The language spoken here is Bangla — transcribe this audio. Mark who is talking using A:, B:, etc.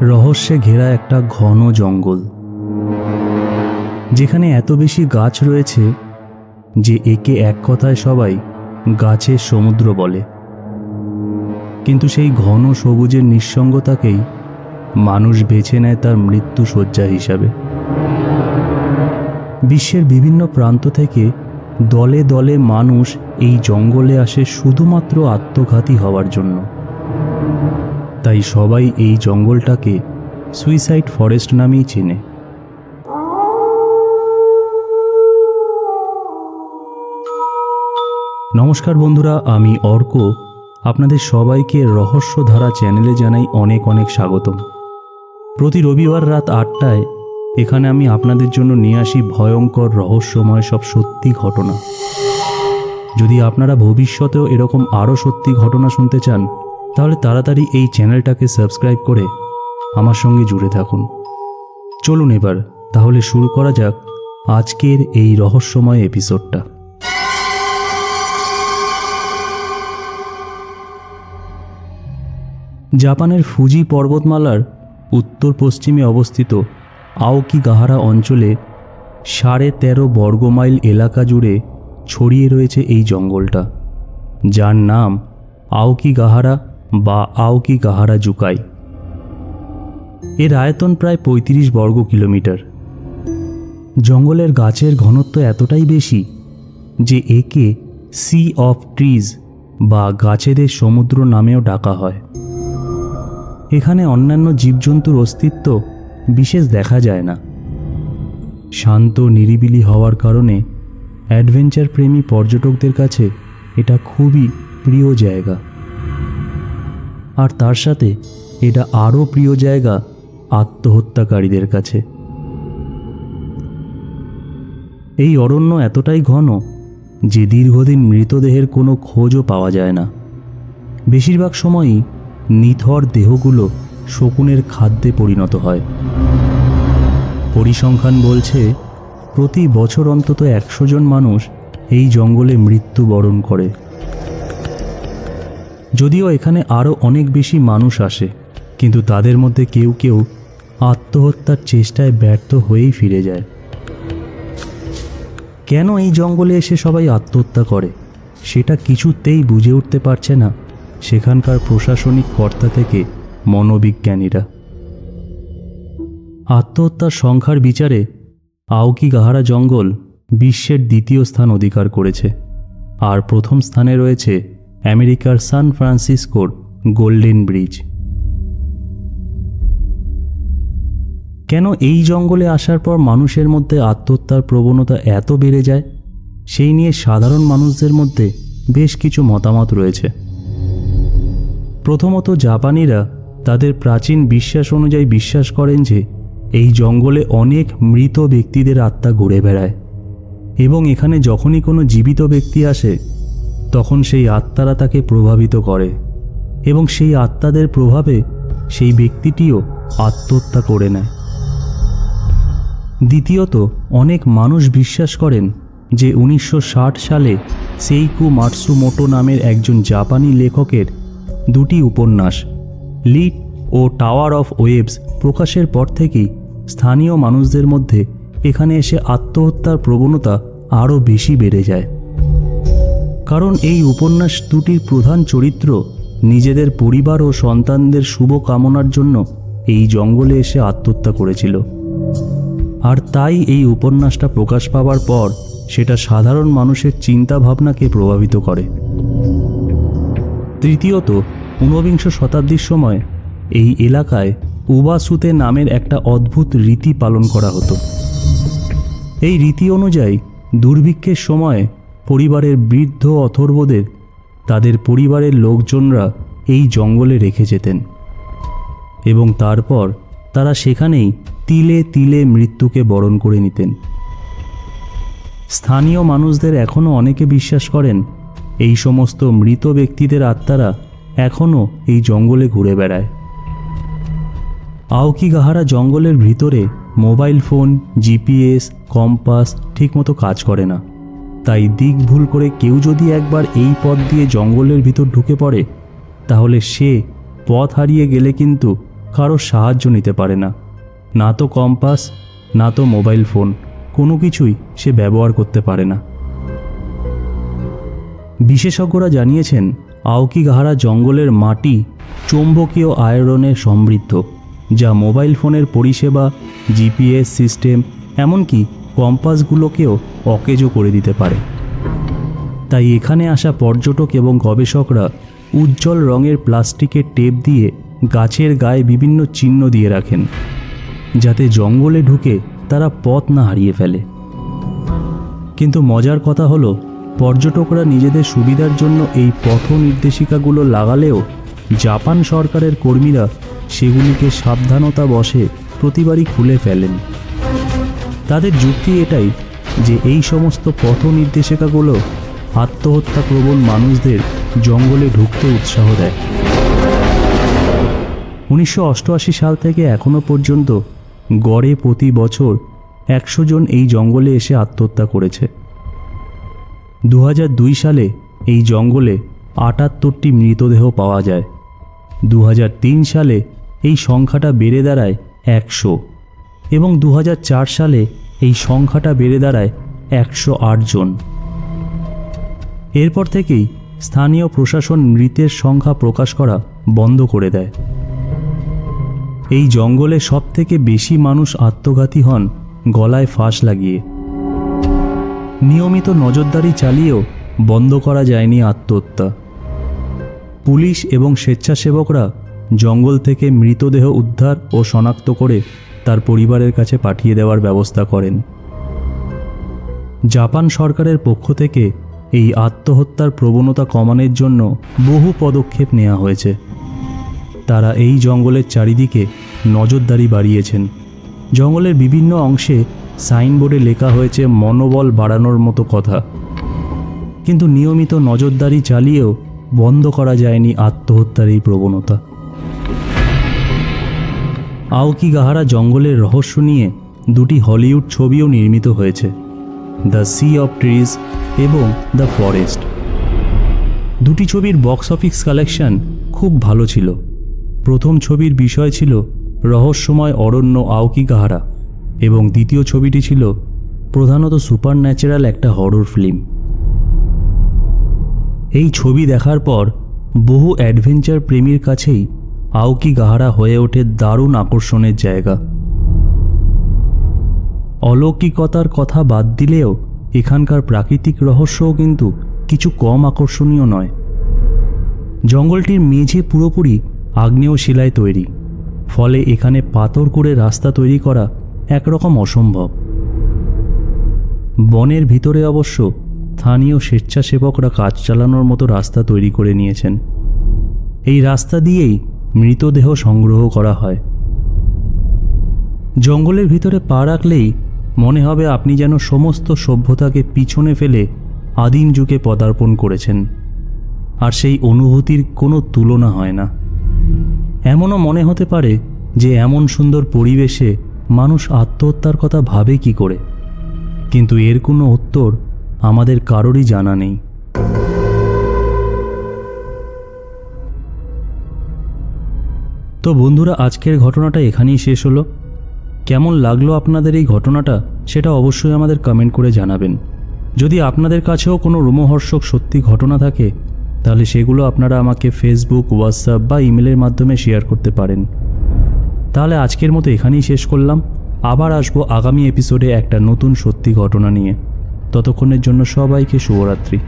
A: রহস্যে ঘেরা একটা ঘন জঙ্গল, যেখানে এত বেশি গাছ রয়েছে যে একে এক কথায় সবাই গাছের সমুদ্র বলে। কিন্তু সেই ঘন সবুজের নিঃসঙ্গতাকেই মানুষ বেছে নেয় তার মৃত্যু শয্যা হিসাবে। বিশ্বের বিভিন্ন প্রান্ত থেকে দলে দলে মানুষ এই জঙ্গলে আসে শুধুমাত্র আত্মঘাতী হওয়ার জন্য। তাই সবাই এই জঙ্গলটাকে সুইসাইড ফরেস্ট নামেই চেনে। নমস্কার বন্ধুরা, আমি অর্ক। আপনাদের সবাইকে রহস্যধারা চ্যানেলে জানাই অনেক অনেক স্বাগতম। প্রতি রবিবার রাত আটটায় এখানে আমি আপনাদের জন্য নিয়ে আসি ভয়ঙ্কর রহস্যময় সব সত্যি ঘটনা। যদি আপনারা ভবিষ্যতেও এরকম আরও সত্যি ঘটনা শুনতে চান, তাহলে তাড়াতাড়ি এই চ্যানেলটাকে সাবস্ক্রাইব করে আমার সঙ্গে জুড়ে থাকুন। চলুন এবার, তাহলে শুরু করা যাক আজকের এই রহস্যময় এপিসোডটা। জাপানের ফুজি পর্বতমালার উত্তর পশ্চিমে অবস্থিত আওকি গাহারা অঞ্চলে সাড়ে তেরো বর্গমাইল এলাকা জুড়ে ছড়িয়ে রয়েছে এই জঙ্গলটা, যার নাম আওকি গাহারা বা আওকি গাহারা জুকাই। এর আয়তন প্রায় পঁয়ত্রিশ বর্গ কিলোমিটার। জঙ্গলের গাছের ঘনত্ব এতটাই বেশি যে একে সি অফ ট্রিজ বা গাছেদের সমুদ্র নামেও ডাকা হয়। এখানে অন্যান্য জীবজন্তুর অস্তিত্ব বিশেষ দেখা যায় না। শান্ত, নিরিবিলি হওয়ার কারণে অ্যাডভেঞ্চার প্রেমী পর্যটকদের কাছে এটা খুবই প্রিয় জায়গা। আর তার সাথে এটা আরও প্রিয় জায়গা আত্মহত্যাকারীদের কাছে। এই অরণ্য এতটাই ঘন যে দীর্ঘদিন মৃতদেহের কোনো খোঁজও পাওয়া যায় না। বেশিরভাগ সময়ই নিথর দেহগুলো শকুনের খাদ্যে পরিণত হয়। পরিসংখ্যান বলছে, প্রতি বছর অন্তত একশো জন মানুষ এই জঙ্গলে মৃত্যুবরণ করে। যদিও এখানে আরও অনেক বেশি মানুষ আসে, কিন্তু তাদের মধ্যে কেউ কেউ আত্মহত্যার চেষ্টায় ব্যর্থ হয়েই ফিরে যায়। কেন এই জঙ্গলে এসে সবাই আত্মহত্যা করে? সেটা কিছুতেই বুঝে উঠতে পারছে না সেখানকার প্রশাসনিক কর্তা থেকে মনোবিজ্ঞানীরা। আত্মহত্যার সংখ্যার বিচারে আওকি গাহারা জঙ্গল বিশ্বের দ্বিতীয় স্থান অধিকার করেছে। আর প্রথম স্থানে রয়েছে আমেরিকার সান ফ্রান্সিসকোর গোল্ডেন ব্রিজ। কেন এই জঙ্গলে আসার পর মানুষের মধ্যে আত্মহত্যার প্রবণতা এত বেড়ে যায়? সেই নিয়ে সাধারণ মানুষদের মধ্যে বেশ কিছু মতামত রয়েছে। প্রথমত জাপানিরা তাদের প্রাচীন বিশ্বাস অনুযায়ী বিশ্বাস করেন যে এই জঙ্গলে অনেক মৃত ব্যক্তিদের আত্মা ঘুরে বেড়ায়। এবং এখানে যখনই কোনো জীবিত ব্যক্তি আসে, তখন সেই আত্মারা তাকে প্রভাবিত করে এবং সেই আত্মাদের প্রভাবে সেই ব্যক্তিটিও আত্মহত্যা করে নেয়। দ্বিতীয়ত, অনেক মানুষ বিশ্বাস করেন যে উনিশশো ষাট সালে সেইকু মাটসুমোটো নামের একজন জাপানি লেখকের দুটি উপন্যাস লিড ও টাওয়ার অফ ওয়েবস প্রকাশের পর থেকেই স্থানীয় মানুষদের মধ্যে এখানে এসে আত্মহত্যার প্রবণতা আরও বেশি বেড়ে যায়। কারণ এই উপন্যাস দুটির প্রধান চরিত্র নিজেদের পরিবার ও সন্তানদের শুভ কামনার জন্য এই জঙ্গলে এসে আত্মহত্যা করেছিল। আর তাই এই উপন্যাসটা প্রকাশ পাওয়ার পর সেটা সাধারণ মানুষের চিন্তা ভাবনাকে প্রভাবিত করে। তৃতীয়ত, ঊনবিংশ শতাব্দীর সময় এই এলাকায় উবাসুতে নামের একটা অদ্ভুত রীতি পালন করা হতো। এই রীতি অনুযায়ী দুর্ভিক্ষের সময় পরিবারের বৃদ্ধ অথর্বদের, তাদের পরিবারের লোকজনরা এই জঙ্গলে রেখে যেতেন। এবং তারপর তারা সেখানেই তিলে তিলে মৃত্যুকে বরণ করে নিতেন। স্থানীয় মানুষদের এখনও অনেকে বিশ্বাস করেন, এই সমস্ত মৃত ব্যক্তিদের আত্মারা এখনও এই জঙ্গলে ঘুরে বেড়ায়। আওকিগাহারা জঙ্গলের ভিতরে মোবাইল ফোন, জিপিএস, কম্পাস ঠিকমতো কাজ করে না। তাই দিক ভুল করে কেউ যদি একবার এই পথ দিয়ে জঙ্গলের ভিতর ঢুকে পড়ে, তাহলে সে পথ হারিয়ে গেলে কিন্তু কারও সাহায্য নিতে পারে না। না তো কম্পাস, না তো মোবাইল ফোন, কোনো কিছুই সে ব্যবহার করতে পারে না। বিশেষজ্ঞরা জানিয়েছেন, আওকিগাহারা জঙ্গলের মাটি চৌম্বকীয় আয়রনে সমৃদ্ধ। যা মোবাইল ফোনের পরিষেবা, জিপিএস সিস্টেম, এমনকি কম্পাসগুলোকেও অকেজো করে দিতে পারে। তাই এখানে আসা পর্যটক এবং গবেষকরা উজ্জ্বল রঙের প্লাস্টিকের টেপ দিয়ে গাছের গায়ে বিভিন্ন চিহ্ন দিয়ে রাখেন, যাতে জঙ্গলে ঢুকে তারা পথ না হারিয়ে ফেলে। কিন্তু মজার কথা হলো, পর্যটকরা নিজেদের সুবিধার জন্য এই পথ নির্দেশিকাগুলো লাগালেও জাপান সরকারের কর্মীরা সেগুলিকে সাবধানতা বশে প্রতিবারই খুলে ফেলেন। তাদের যুক্তি এটাই যে এই সমস্ত পথ নির্দেশিকাগুলো আত্মহত্যা প্রবণ মানুষদের জঙ্গলে ঢুকতে উৎসাহ দেয়। উনিশশো অষ্টআশি সাল থেকে এখনও পর্যন্ত গড়ে প্রতি বছর একশো জন এই জঙ্গলে এসে আত্মহত্যা করেছে। দু সালে এই জঙ্গলে আটাত্তরটি মৃতদেহ পাওয়া যায়। দু হাজার তিন সালে এই সংখ্যাটা বেড়ে দাঁড়ায় একশো। এবং দু হাজার চার সালে এই সংখ্যাটা বেড়ে দাঁড়ায় একশো আট জন। এরপর থেকেই স্থানীয় প্রশাসন মৃতের সংখ্যা প্রকাশ করা বন্ধ করে দেয়। এই জঙ্গলে সবথেকে বেশি মানুষ আত্মঘাতী হন গলায় ফাঁস লাগিয়ে। নিয়মিত নজরদারি চালিয়েও বন্ধ করা যায়নি আত্মহত্যা। পুলিশ এবং স্বেচ্ছাসেবকরা জঙ্গল থেকে মৃতদেহ উদ্ধার ও শনাক্ত করে তার পরিবারের কাছে পাঠিয়ে দেওয়ার ব্যবস্থা করেন। জাপান সরকারের পক্ষ থেকে এই আত্মহত্যার প্রবণতা কমানোর জন্য বহু পদক্ষেপ নেওয়া হয়েছে। তারা এই জঙ্গলের চারিদিকে নজরদারি বাড়িয়েছেন। জঙ্গলের বিভিন্ন অংশে সাইনবোর্ডে লেখা হয়েছে, মনোবল বাড়ানোর মতো কথা। কিন্তু নিয়মিত নজরদারি চালিয়েও বন্ধ করা যায়নি আত্মহত্যার এই প্রবণতা। আওকি গাহারা জঙ্গলের রহস্য নিয়ে দুটি হলিউড ছবিও নির্মিত হয়েছে। দ্য সি অফ ট্রিজ এবং দ্য ফরেস্ট। দুটি ছবির বক্স অফিস কালেকশন খুব ভালো ছিল। প্রথম ছবির বিষয় ছিল রহস্যময় অরণ্য আওকি গাহারা এবং দ্বিতীয় ছবিটি ছিল প্রধানত সুপার ন্যাচারাল একটা হরর ফিল্ম। এই ছবি দেখার পর বহু অ্যাডভেঞ্চার প্রেমীর কাছেই আওকি গাহারা হয়ে ওঠে দারুণ আকর্ষণের জায়গা। অলৌকিকতার কথা বাদ দিলেও এখানকার প্রাকৃতিক রহস্যও কিন্তু কিছু কম আকর্ষণীয় নয়। জঙ্গলটির মেঝে পুরোপুরি আগ্নেয় শিলায় তৈরি, ফলে এখানে পাথর করে রাস্তা তৈরি করা একরকম অসম্ভব। বনের ভিতরে অবশ্য স্থানীয় স্বেচ্ছাসেবকরা কাজ চালানোর মতো রাস্তা তৈরি করে নিয়েছেন। এই রাস্তা দিয়েই মৃতদেহ সংগ্রহ করা হয়। জঙ্গলের ভিতরে পা রাখলেই মনে হবে আপনি যেন সমস্ত সভ্যতাকে পিছনে ফেলে আদিম যুগে পদার্পণ করেছেন। আর সেই অনুভূতির কোনো তুলনা হয় না। এমনও মনে হতে পারে যে এমন সুন্দর পরিবেশে মানুষ আত্মহত্যার কথা ভাবে কি করে। কিন্তু এর কোনো উত্তর আমাদের কারোরই জানা নেই। তো বন্ধুরা, আজকের ঘটনাটা এখানেই শেষ হলো। কেমন লাগল আপনাদের এই ঘটনাটা, সেটা অবশ্যই আমাদের কমেন্ট করে জানাবেন। যদি আপনাদের কাছেও কোনো রোমহর্ষক সত্যি ঘটনা থাকে, তাহলে সেগুলো আপনারা আমাকে ফেসবুক হোয়াটসঅ্যাপ বা ইমেলের মাধ্যমে শেয়ার করতে পারেন। তাহলে আজকের মতো এখানেই শেষ করলাম। আবার আসব আগামী এপিসোডে একটা নতুন সত্যি ঘটনা নিয়ে। ততক্ষণের জন্য সবাইকে শুভরাত্রি।